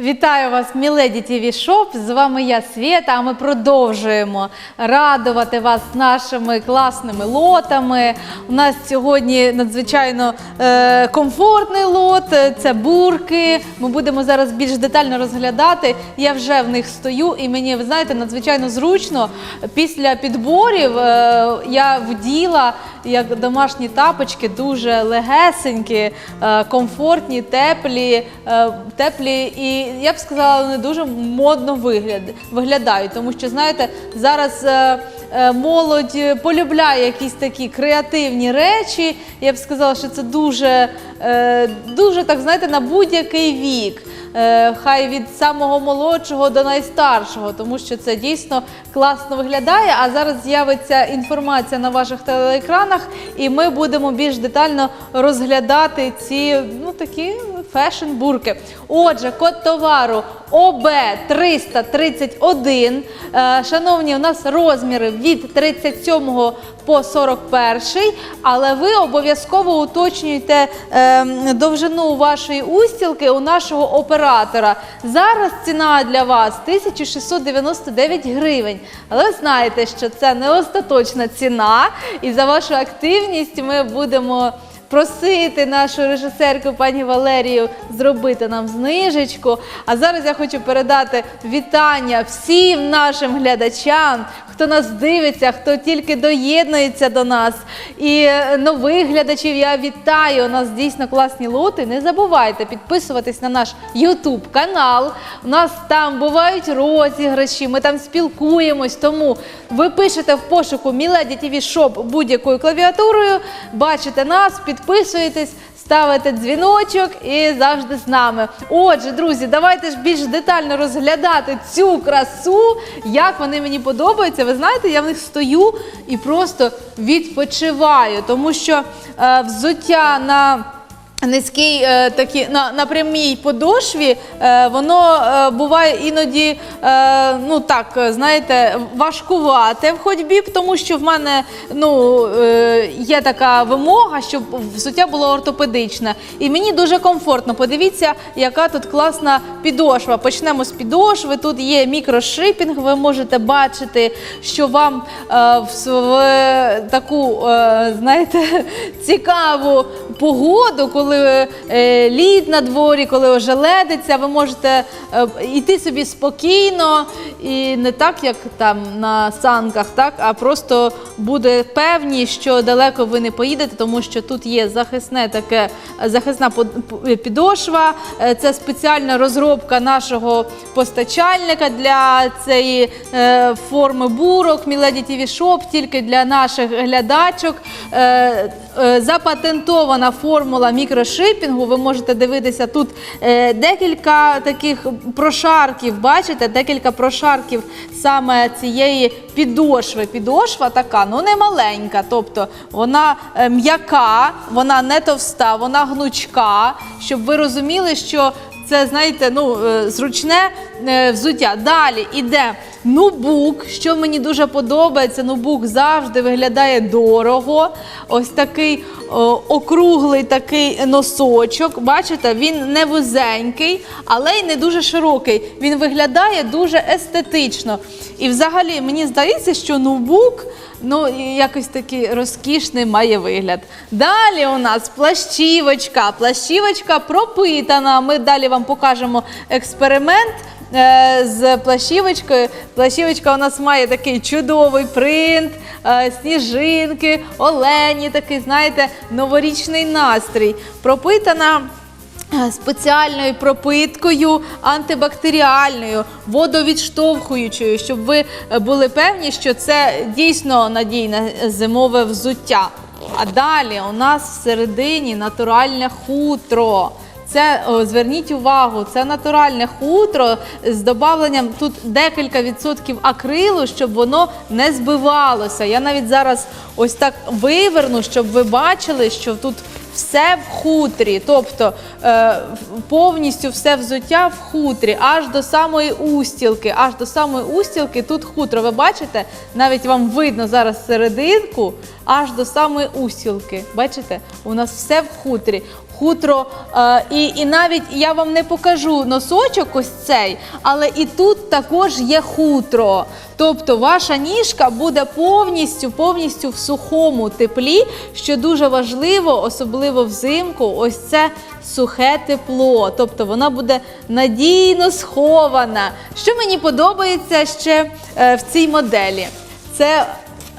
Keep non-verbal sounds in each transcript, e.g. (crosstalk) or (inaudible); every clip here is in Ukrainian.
Вітаю вас, Міледі ТВ Шоп. З вами я Свєта. А ми продовжуємо радувати вас нашими класними лотами. У нас сьогодні надзвичайно е, комфортний лот. Це бурки. Ми будемо зараз більш детально розглядати. Я вже в них стою, і мені ви знаєте, надзвичайно зручно. Після підборів е, я вділа як домашні тапочки, дуже легесенькі, е, комфортні, теплі, е, теплі і я б сказала, вони дуже модно вигляд, виглядають. Тому що, знаєте, зараз е, е, молодь полюбляє якісь такі креативні речі. Я б сказала, що це дуже, е, дуже так, знаєте, на будь-який вік. Хай від самого молодшого до найстаршого, тому що це дійсно класно виглядає. А зараз з'явиться інформація на ваших телеекранах, і ми будемо більш детально розглядати ці ну такі фешн-бурки. Отже, код товару ОБ 331. Е, Шановні, у нас розміри від 37 по 41, але ви обов'язково уточнюйте е, довжину вашої устілки у нашого оператора. Зараз ціна для вас 1699 гривень. Але ви знаєте, що це не остаточна ціна, і за вашу активність ми будемо просити нашу режисерку пані Валерію зробити нам знижечку. А зараз я хочу передати вітання всім нашим глядачам, хто нас дивиться, хто тільки доєднується до нас. І е, нових глядачів я вітаю. У нас дійсно класні лоти. Не забувайте підписуватись на наш YouTube канал. У нас там бувають розіграші, ми там спілкуємось. Тому ви пишете в пошуку Міледі ТВ Шоп будь-якою клавіатурою, бачите нас, підписуєтесь. Ставите дзвіночок і завжди з нами. Отже, друзі, давайте ж більш детально розглядати цю красу, як вони мені подобаються. Ви знаєте, я в них стою і просто відпочиваю, тому що е, взуття на Низький е, такі на, на прямій подошві, е, воно е, буває іноді, ну так, знаєте, важкувате в ходьбі, тому що в мене ну, є така вимога, щоб взуття було ортопедичне. І мені дуже комфортно. Подивіться, яка тут класна підошва. Почнемо з підошви. Тут є мікрошипінг. Ви можете бачити, що вам в, таку, знаєте, (laughs) цікаву погоду, коли е, лід на дворі, коли ожеледиться, ви можете е, йти собі спокійно і не так, як там на санках, так, а просто буде певні, що далеко ви не поїдете, тому що тут є захисне таке захисна підошва. Е, Це спеціальна розробка нашого постачальника для цієї е, форми бурок. Міледі ТВ Шоп тільки для наших глядачок. Е, запатентована формула мікрошипінгу. Ви можете дивитися тут е, декілька таких прошарків. Бачите, декілька прошарків саме цієї підошви. Підошва така, ну не маленька, тобто вона е, м'яка, вона не товста, вона гнучка, щоб ви розуміли, що це, знаєте, ну, зручне взуття. Далі іде нубук, що мені дуже подобається. Нубук завжди виглядає дорого. Ось такий о, округлий такий носочок. Бачите, він не вузенький, але й не дуже широкий. Він виглядає дуже естетично. І взагалі мені здається, що нубук. Ну, якось такий розкішний має вигляд. Далі у нас плащівочка. Плащівочка пропитана. Ми далі вам покажемо експеримент е, з плащівочкою. Плащівочка у нас має такий чудовий принт, е, сніжинки, олені, такий, знаєте, новорічний настрій. Пропитана. е, Спеціальною пропиткою антибактеріальною, водовідштовхуючою, щоб ви е, були певні, що це дійсно надійне зимове взуття. А далі у нас всередині натуральне хутро. Це о, зверніть увагу, це натуральне хутро з додавленням тут декілька відсотків акрилу, щоб воно не збивалося. Я навіть зараз ось так виверну, щоб ви бачили, що тут все в хутрі, тобто е, повністю все взуття в хутрі, аж до самої устілки. Аж до самої устілки тут хутро. Ви бачите? Навіть вам видно зараз серединку, аж до самої устілки. Бачите? У нас все в хутрі. Хутро. Е, і, і навіть я вам не покажу носочок ось цей, але і тут також є хутро. Тобто ваша ніжка буде повністю, повністю в сухому теплі, що дуже важливо, особливо взимку, ось це сухе тепло. Тобто вона буде надійно схована. Що мені подобається ще е, в цій моделі? Це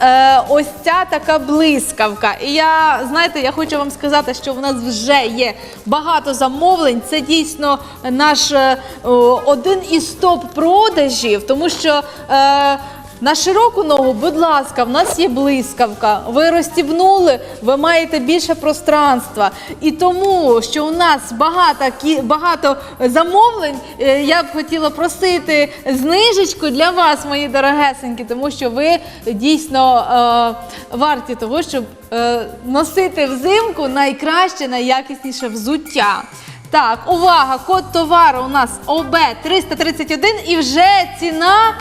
е, ось ця така блискавка. І я, знаєте, я хочу вам сказати, що в нас вже є багато замовлень. Це дійсно наш е, один із топ-продажів, тому що. Е, на широку ногу, будь ласка, в нас є блискавка. Ви розстібнули, ви маєте більше пространства. І тому, що у нас багато, багато замовлень, е, я б хотіла просити знижечку для вас, мої дорогесенькі, тому що ви дійсно е, варті того, щоб е, носити взимку найкраще, найякісніше взуття. Так, увага! Код товару у нас ОБ 331 і вже ціна.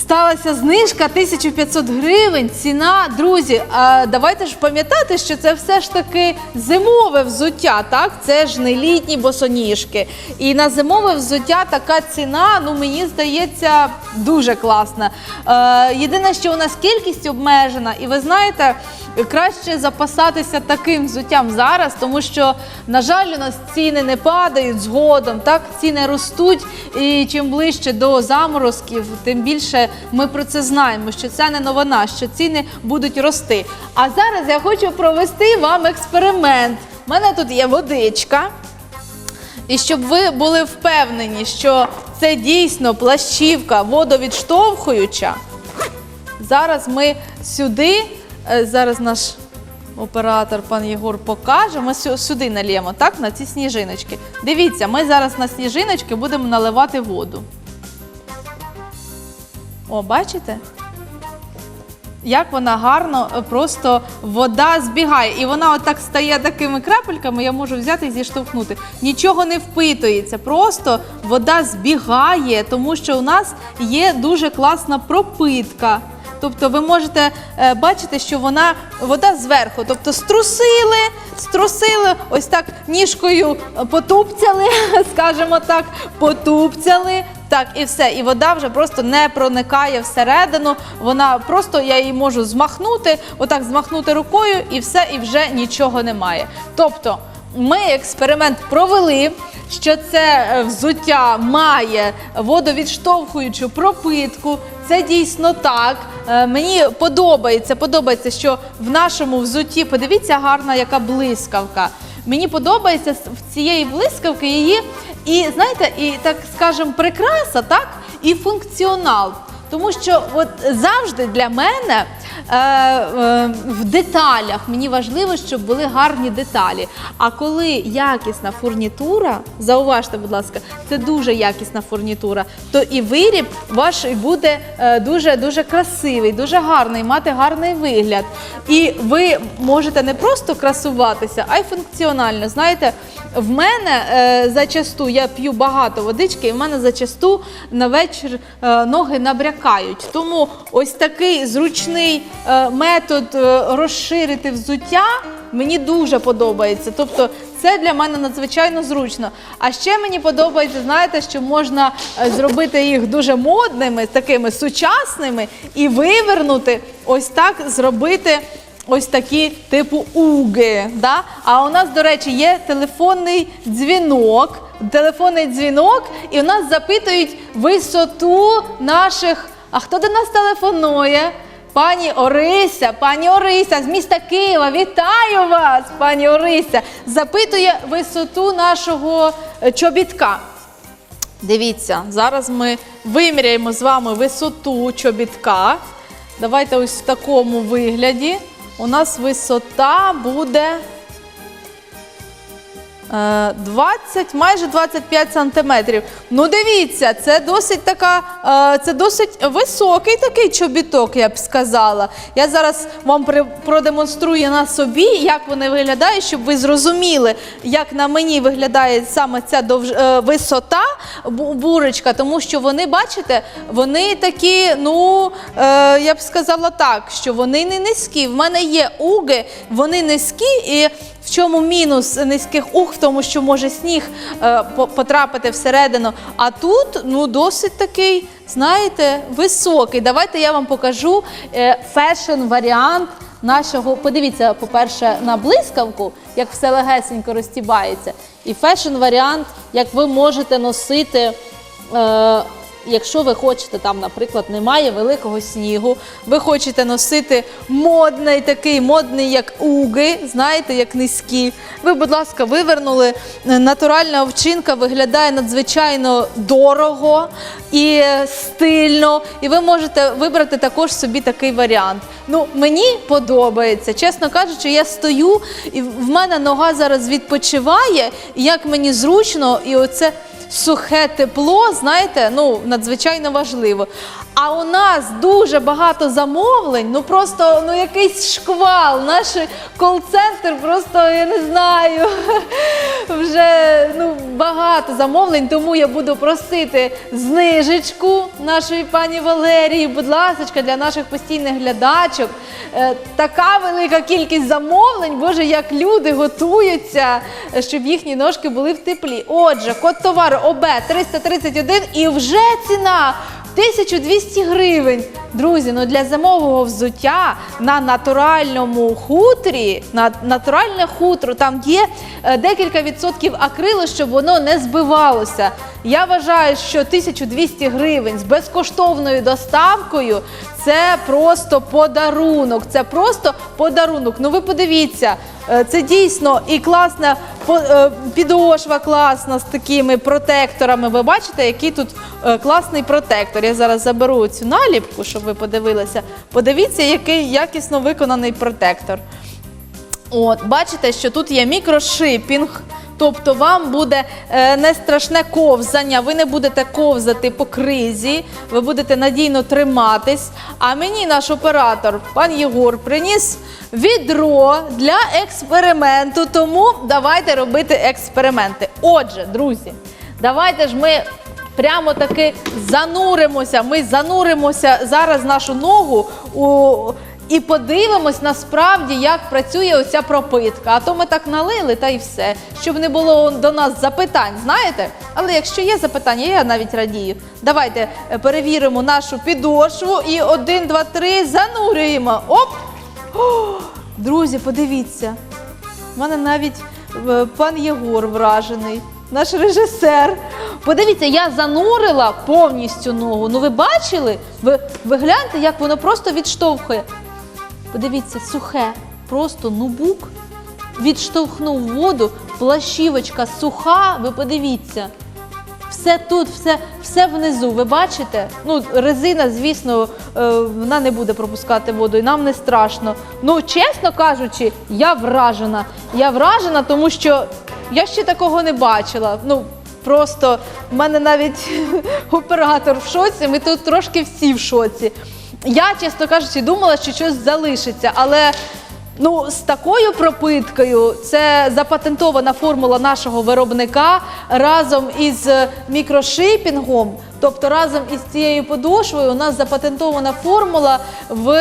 Сталася знижка 1500 гривень. Ціна, друзі. А давайте ж пам'ятати, що це все ж таки зимове взуття. Так, це ж не літні босоніжки. І на зимове взуття така ціна, ну мені здається, дуже класна. Е, єдине, що у нас кількість обмежена, і ви знаєте, краще запасатися таким взуттям зараз, тому що, на жаль, у нас ціни не падають згодом, так ціни ростуть. І чим ближче до заморозків, тим більше ми про це знаємо, що це не новина, що ціни будуть рости. А зараз я хочу провести вам експеримент. У мене тут є водичка. І щоб ви були впевнені, що це дійсно плащівка водовідштовхуюча. Зараз ми сюди, е, зараз наш оператор пан Єгор покаже. Ми сюди нальємо, так, на ці сніжиночки. Дивіться, ми зараз на сніжиночки будемо наливати воду. О, бачите? Як вона гарно, е, просто вода збігає. І вона отак стає такими крапельками, я можу взяти і зіштовхнути. Нічого не впитується, просто вода збігає, тому що у нас є дуже класна пропитка. Тобто ви можете е, бачити, що вона вода зверху, тобто струсили, струсили, ось так ніжкою е, потупцяли, (laughs) скажімо так, потупцяли. Так, і все. І вода вже просто не проникає всередину. Вона просто я її можу змахнути, отак змахнути рукою, і все, і вже нічого немає. Тобто, ми експеримент провели, що це е, взуття має водовідштовхуючу пропитку. Це дійсно так. Е, Мені подобається, подобається, що в нашому взутті, подивіться, гарна яка блискавка. Мені подобається в цієї блискавки її, і знаєте, і так скажемо, прикраса, так, і функціонал. Тому що от завжди для мене в деталях мені важливо, щоб були гарні деталі. А коли якісна фурнітура, зауважте, будь ласка, це дуже якісна фурнітура, то і виріб ваш буде е, дуже дуже красивий, дуже гарний, мати гарний вигляд. І ви можете не просто красуватися, а й функціонально. Знаєте, в мене е, зачасту я п'ю багато водички, і в мене зачасту на вечір е, ноги набрякають. Тому ось такий зручний е, метод е, розширити взуття мені дуже подобається. Тобто це для мене надзвичайно зручно. А ще мені подобається, знаєте, що можна е, зробити їх дуже модними, такими сучасними і вивернути, ось так зробити. Ось такі типу уги. Да? А у нас, до речі, є телефонний дзвінок. Телефонний дзвінок, і у нас запитують висоту наших. А хто до нас телефонує? Пані Орися, пані Орися з міста Києва, вітаю вас, пані Орися. Запитує висоту нашого е, чобітка. Дивіться, зараз ми виміряємо з вами висоту чобітка. Давайте ось в такому вигляді. У нас висота буде 20, майже 25 сантиметрів. Ну, дивіться, це досить така, е, це досить високий такий чобіток, я б сказала. Я зараз вам продемонструю на собі, як вони виглядають, щоб ви зрозуміли, як на мені виглядає саме ця довж... е, висота бурочка, тому що вони, бачите, вони такі, ну е, я б сказала так, що вони не низькі. В мене є уги, вони низькі і В чому мінус низьких ух? В тому, що може сніг е, потрапити всередину. А тут ну досить такий, знаєте, високий. Давайте я вам покажу е, фешн-варіант нашого. Подивіться, по-перше, на блискавку, як все легесенько розтібається. І фешн-варіант, як ви можете носити. Якщо ви хочете, там, наприклад, немає великого снігу, ви хочете носити модний такий, модний, як уги, знаєте, як низькі. Ви, будь ласка, вивернули. Натуральна овчинка виглядає надзвичайно дорого і стильно. І ви можете вибрати також собі такий варіант. Ну, мені подобається. Чесно кажучи, я стою, і в мене нога зараз відпочиває, і як мені зручно, і оце сухе тепло, знаєте, ну надзвичайно важливо. А у нас дуже багато замовлень, ну просто ну якийсь шквал. Наш кол-центр просто я не знаю. (laughs) Вже ну багато замовлень, тому я буду просити знижечку нашої пані Валерії. Будь ласка, для наших постійних глядачок. Е, Така велика кількість замовлень, боже, як люди готуються, щоб їхні ножки були в теплі. Отже, код товару ОБ 331 і вже ціна 1200 гривень. Друзі, ну для зимового взуття на натуральному хутрі, на натуральне хутро, там є е, декілька відсотків акрилу, щоб воно не збивалося. Я вважаю, що 1200 гривень з безкоштовною доставкою це просто подарунок. Це просто подарунок. Ну ви подивіться, е, це дійсно і класна е, підошва класна з такими протекторами. Ви бачите, який тут класний протектор. Я зараз заберу цю наліпку, щоб ви подивилися. Подивіться, який якісно виконаний протектор. От, бачите, що тут є мікрошипінг. Тобто вам буде е, не страшне ковзання, ви не будете ковзати по кризі, ви будете надійно триматись. А мені наш оператор, пан Єгор, приніс відро для експерименту. Тому давайте робити експерименти. Отже, друзі, давайте ж ми прямо таки зануримося. Ми зануримося зараз нашу ногу у. І подивимось насправді, як працює оця пропитка. А то ми так налили та й все, щоб не було до нас запитань, знаєте? Але якщо є запитання, я навіть радію. Давайте е, перевіримо нашу підошву і один, два, три занурюємо. Оп! О, друзі, подивіться. У мене навіть е, пан Єгор вражений, наш режисер. Подивіться, я занурила повністю ногу. Ну ви бачили? Ви, ви гляньте, як воно просто відштовхує. Подивіться, сухе, просто нубук відштовхнув воду, плащівочка суха, ви подивіться. Все тут, все, все внизу. Ви бачите? Ну, резина, звісно, е, вона не буде пропускати воду, і нам не страшно. Ну, чесно кажучи, я вражена. Я вражена, тому що я ще такого не бачила. Ну, просто в мене навіть (laughs) оператор в шоці, ми тут трошки всі в шоці. Я, чесно кажучи, думала, що щось залишиться, але Ну, з такою пропиткою це запатентована формула нашого виробника разом із мікрошипінгом. Тобто разом із цією подошвою у нас запатентована формула в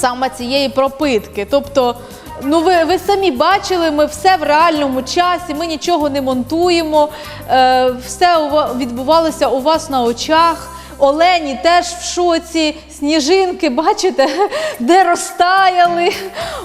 саме цієї пропитки. Тобто, ну ви, ви самі бачили, ми все в реальному часі, ми нічого не монтуємо, е, все у відбувалося у вас на очах. Олені теж в шоці, сніжинки, бачите, (laughs) де розтаяли.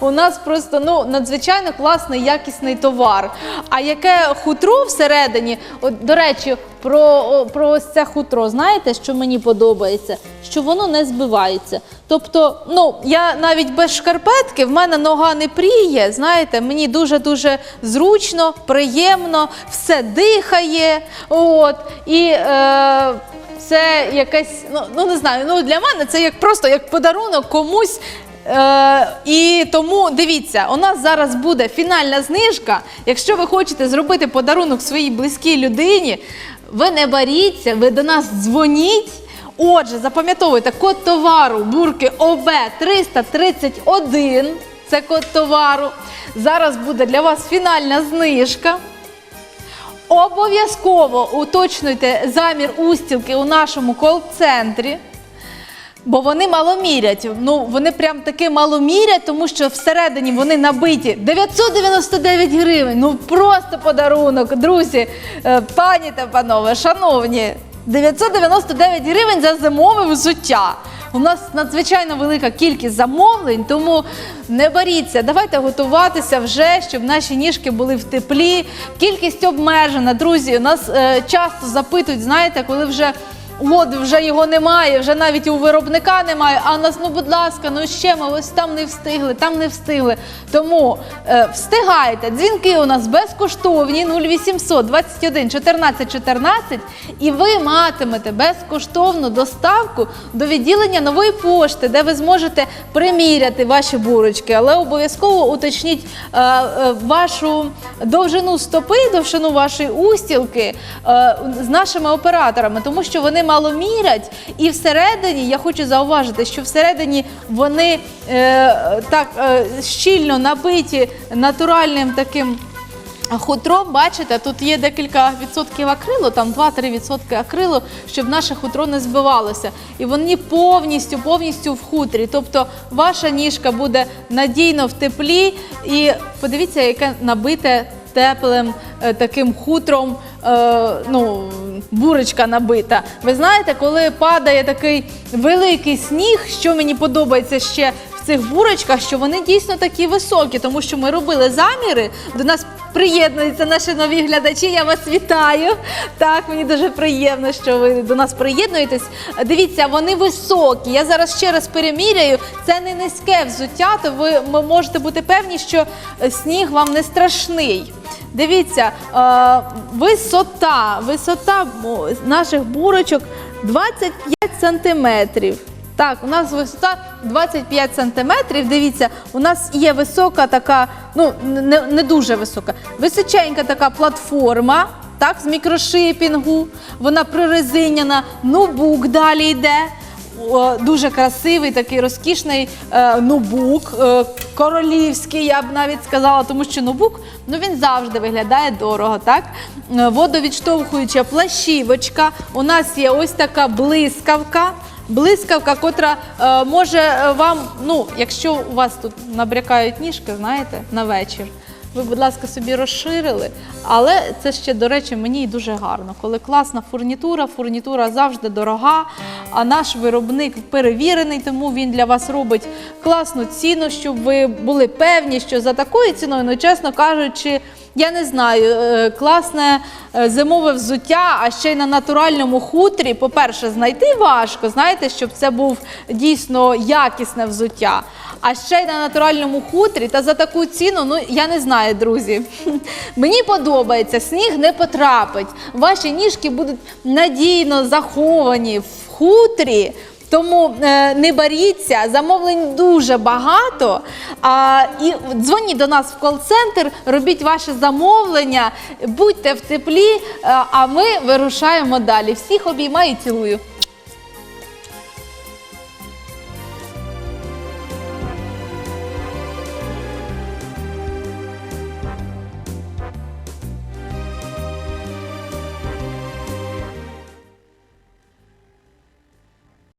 У нас просто ну, надзвичайно класний, якісний товар. А яке хутро всередині, от, до речі, про, про ось це хутро, знаєте, що мені подобається? Що воно не збивається. Тобто, ну, я навіть без шкарпетки, в мене нога не пріє, знаєте, мені дуже-дуже зручно, приємно, все дихає. От, і е, це якесь, ну, ну не знаю, ну для мене це як просто як подарунок комусь. Е, і тому дивіться, у нас зараз буде фінальна знижка. Якщо ви хочете зробити подарунок своїй близькій людині, ви не боріться, ви до нас дзвоніть. Отже, запам'ятовуйте код товару бурки ОБ 331. Це код товару. Зараз буде для вас фінальна знижка. Обов'язково уточнюйте замір устілки у нашому кол-центрі. Бо вони мало мірять. Ну вони прям таки мало мірять, тому що всередині вони набиті 999 гривень. Ну просто подарунок, друзі, е, пані та панове, шановні, 999 гривень за зимове взуття. У нас надзвичайно велика кількість замовлень, тому не боріться. Давайте готуватися вже, щоб наші ніжки були в теплі. Кількість обмежена, друзі. Нас е, часто запитують, знаєте, коли вже. От вже його немає, вже навіть у виробника немає. А нас, ну будь ласка, ну ще ми ось там не встигли, там не встигли. Тому е, встигайте. Дзвінки у нас безкоштовні 0800 21 14 14 і ви матимете безкоштовну доставку до відділення нової пошти, де ви зможете приміряти ваші бурочки, але обов'язково уточніть е, е, вашу довжину стопи, довжину вашої устілки е, з нашими операторами, тому що вони мало мірять, і всередині я хочу зауважити, що всередині вони е, так е, щільно набиті натуральним таким. Хутром, бачите, тут є декілька відсотків акрилу, там 2-3 відсотки акрилу, щоб наше хутро не збивалося. І вони повністю, повністю в хутрі. Тобто ваша ніжка буде надійно в теплі. І подивіться, яке набите теплим е, таким хутром. Е, ну, бурочка набита. Ви знаєте, коли падає такий великий сніг, що мені подобається ще цих бурочках, що вони дійсно такі високі, тому що ми робили заміри. До нас приєднуються наші нові глядачі. Я вас вітаю. Так, мені дуже приємно, що ви до нас приєднуєтесь. Дивіться, вони високі. Я зараз ще раз переміряю. Це не низьке взуття, то ви можете бути певні, що сніг вам не страшний. Дивіться, е, висота, висота наших бурочок 25 сантиметрів. Так, у нас висота 25 сантиметрів. Дивіться, у нас є висока така, ну не, не дуже висока, височенька така платформа. Так, з мікрошипінгу, вона прорезиняна, нубук далі йде. О, дуже красивий, такий розкішний е, нубук, е, королівський, я б навіть сказала, тому що нубук ну, він завжди виглядає дорого. так? Е, Водовідштовхуюча плащівочка. У нас є ось така блискавка. Блискавка, котра е, може е, вам, ну, якщо у вас тут набрякають ніжки, знаєте, на вечір. Ви, будь ласка, собі розширили, але це ще, до речі, мені і дуже гарно. Коли класна фурнітура, фурнітура завжди дорога, а наш виробник перевірений, тому він для вас робить класну ціну, щоб ви були певні, що за такою ціною, ну чесно кажучи, я не знаю, е, класне е, зимове взуття, а ще й на натуральному хутрі. По-перше, знайти важко, знаєте, щоб це був дійсно якісне взуття. А ще й на натуральному хутрі та за таку ціну, ну я не знаю, друзі. (laughs) Мені подобається, сніг не потрапить. Ваші ніжки будуть надійно заховані в хутрі. Тому е, не боріться, замовлень дуже багато. А, і дзвоніть до нас в кол-центр, робіть ваше замовлення, будьте в теплі, е, а ми вирушаємо далі. Всіх обіймаю і цілую.